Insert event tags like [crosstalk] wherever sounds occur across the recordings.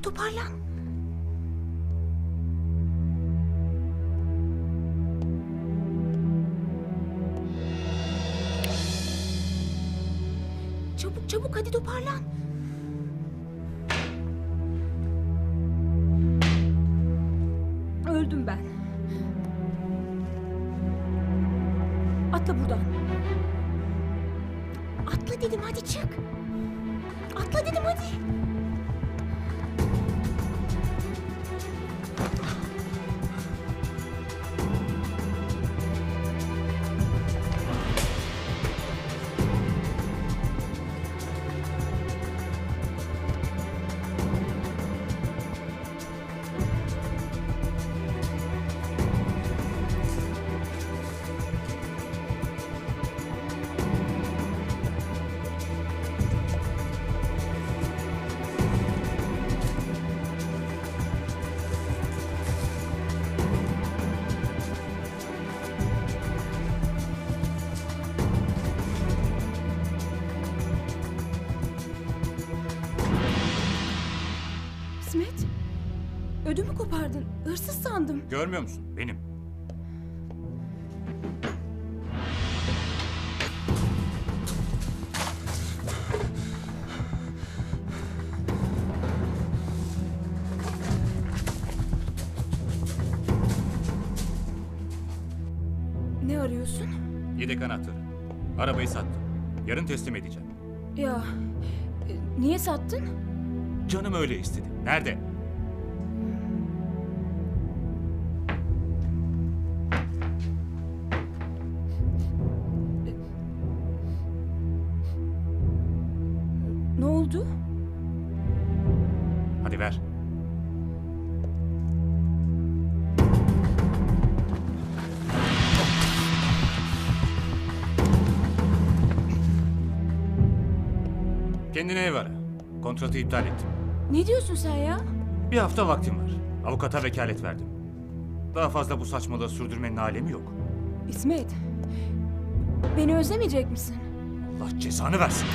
Çabuk toparlan. Çabuk çabuk hadi toparlan. Öldüm ben. Atla buradan. Atla dedim hadi çık. Atla dedim hadi. İsmet. Ödümü kopardın. Hırsız sandım. Görmüyor musun? Benim. Ne arıyorsun? Yedek anahtarı. Arabayı sattım. Yarın teslim edeceğim. Ya e, niye sattın? Canım öyle istedi. Nerede? Ne oldu? Hadi ver. Kendine ev ara. Kontratı iptal ettim. Ne diyorsun sen ya? Bir hafta vaktim var. Avukata vekalet verdim. Daha fazla bu saçmalığı sürdürmenin alemi yok. İsmet. Beni özlemeyecek misin? Allah cezanı versin.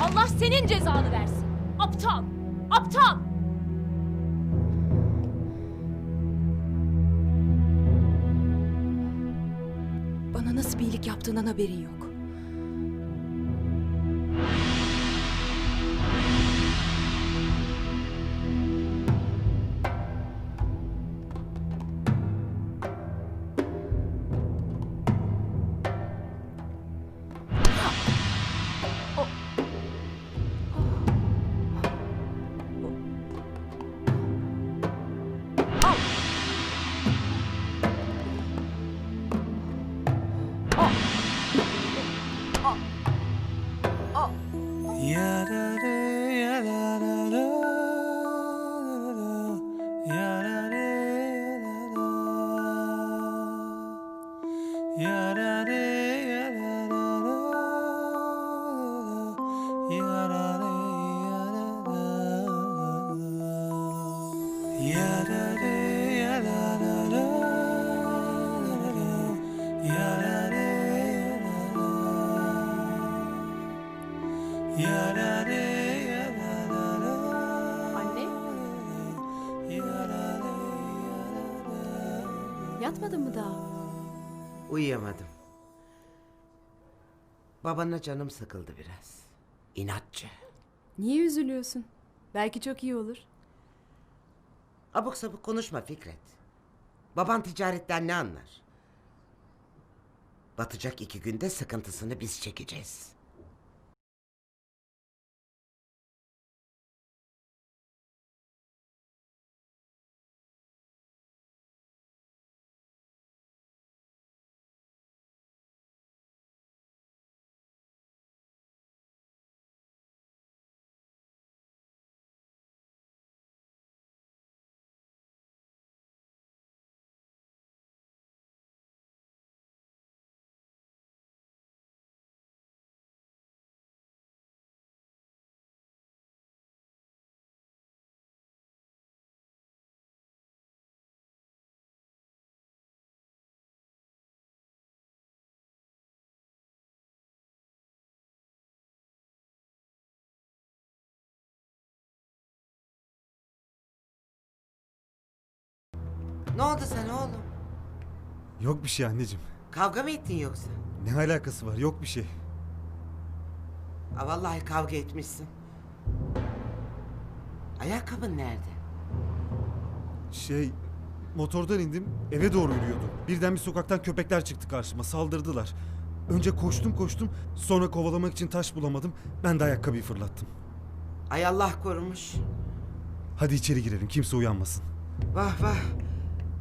Allah senin cezanı versin. Aptal. Aptal. Bana nasıl bir iyilik yaptığından haberin yok. Anne. Yatmadın mı daha? Uyuyamadım. Babana canım sıkıldı biraz. İnatçı. Niye üzülüyorsun? Belki çok iyi olur. Abuk sabuk konuşma Fikret. Baban ticaretten ne anlar? Batacak iki günde sıkıntısını biz çekeceğiz. Ne oldu sana oğlum? Yok bir şey anneciğim. Kavga mı ettin yoksa? Ne alakası var? Yok bir şey. Ha, vallahi kavga etmişsin. Ayakkabın nerede? Şey, motordan indim, eve doğru yürüyordum. Birden bir sokaktan köpekler çıktı karşıma, saldırdılar. Önce koştum koştum, sonra kovalamak için taş bulamadım. Ben de ayakkabıyı fırlattım. Ay Allah korumuş. Hadi içeri girelim, kimse uyanmasın. Vah vah.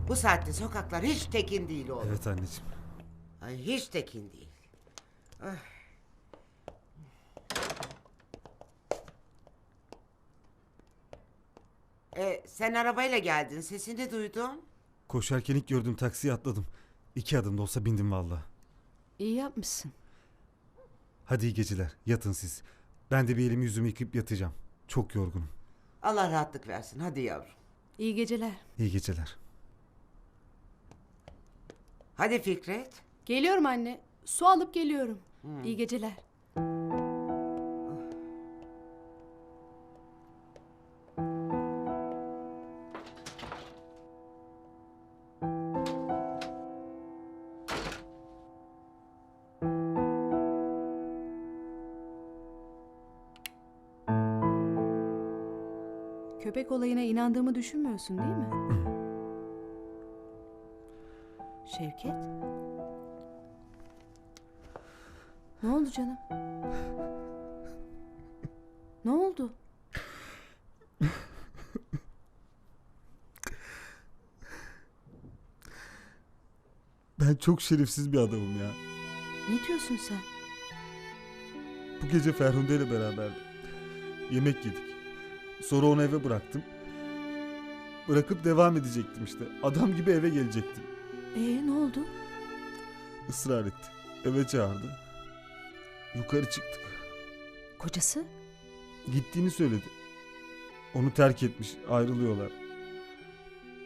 Bu saatte sokaklar hiç tekin değil oğlum. Evet anneciğim. Ay hiç tekin değil. Ah. E, sen arabayla geldin. Sesini duydum. Koşarken ilk gördüğüm taksiye atladım. İki adım da olsa bindim valla. İyi yapmışsın. Hadi iyi geceler, yatın siz. Ben de bir elimi yüzümü yıkayıp yatacağım. Çok yorgunum. Allah rahatlık versin. Hadi yavrum. İyi geceler. İyi geceler. Hadi Fikret. Geliyorum anne. Su alıp geliyorum. İyi geceler. Köpek olayına inandığımı düşünmüyorsun değil mi? [laughs] Şevket? Ne oldu canım? Ne oldu? Ben çok şerefsiz bir adamım ya. Ne diyorsun sen? Bu gece Ferhunde ile beraberdim. Yemek yedik. Sonra onu eve bıraktım. Bırakıp devam edecektim işte. Adam gibi eve gelecektim. Ee ne oldu? Israr etti. Eve çağırdı. Yukarı çıktık. Kocası? Gittiğini söyledi. Onu terk etmiş. Ayrılıyorlar.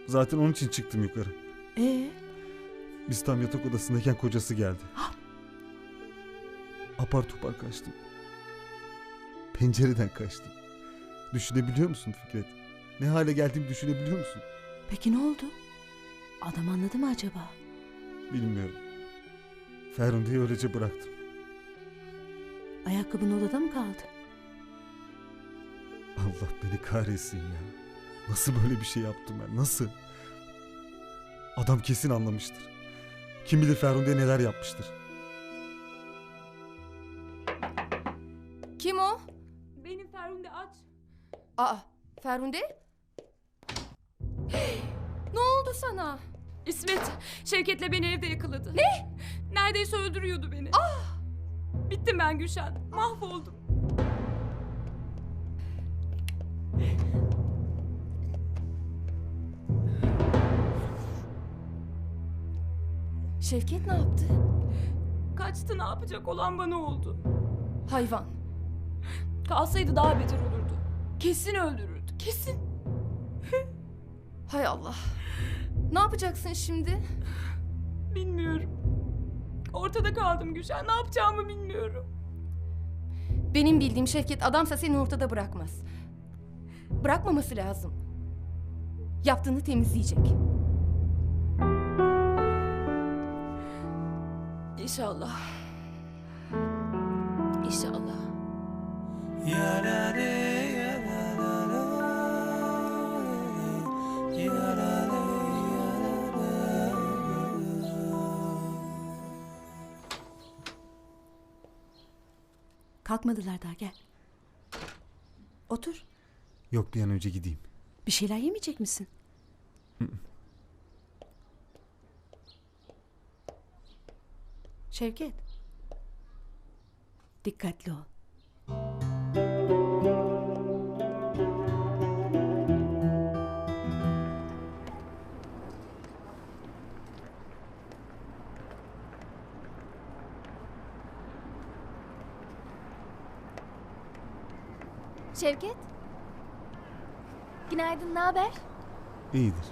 Zaten onun için çıktım yukarı. Ee Biz tam yatak odasındayken kocası geldi. Apar topar kaçtım. Pencereden kaçtım. Düşünebiliyor musun Fikret? Ne hale geldiğimi düşünebiliyor musun? peki ne oldu? Adam anladı mı acaba? Bilmiyorum. Ferhunde'yi öylece bıraktım. Ayakkabın odada mı kaldı? Allah beni kahretsin ya. Nasıl böyle bir şey yaptım ben? Nasıl? Adam kesin anlamıştır. Kim bilir Ferhunde'ye neler yapmıştır. Kim o? Benim Ferhunde aç. Aa, Ferhunde? Sana? İsmet, Şevket'le beni evde yakaladı. Ne? Neredeyse öldürüyordu beni. Ah! Bittim ben Gülşen. Mahvoldum. Şevket ne yaptı? Kaçtı ne yapacak olan bana oldu. Hayvan. Kalsaydı daha beter olurdu. Kesin öldürürdü. Kesin. Hay Allah. Ne yapacaksın şimdi? Bilmiyorum. Ortada kaldım Gülşen. Ne yapacağımı bilmiyorum. Benim bildiğim Şevket adamsa seni ortada bırakmaz. Bırakmaması lazım. Yaptığını temizleyecek. İnşallah. İnşallah. Kalkmadılar daha gel. Otur. Yok bir an önce gideyim. Bir şeyler yemeyecek misin? Şevket. Dikkatli ol. Şevket. Günaydın, ne haber? İyidir.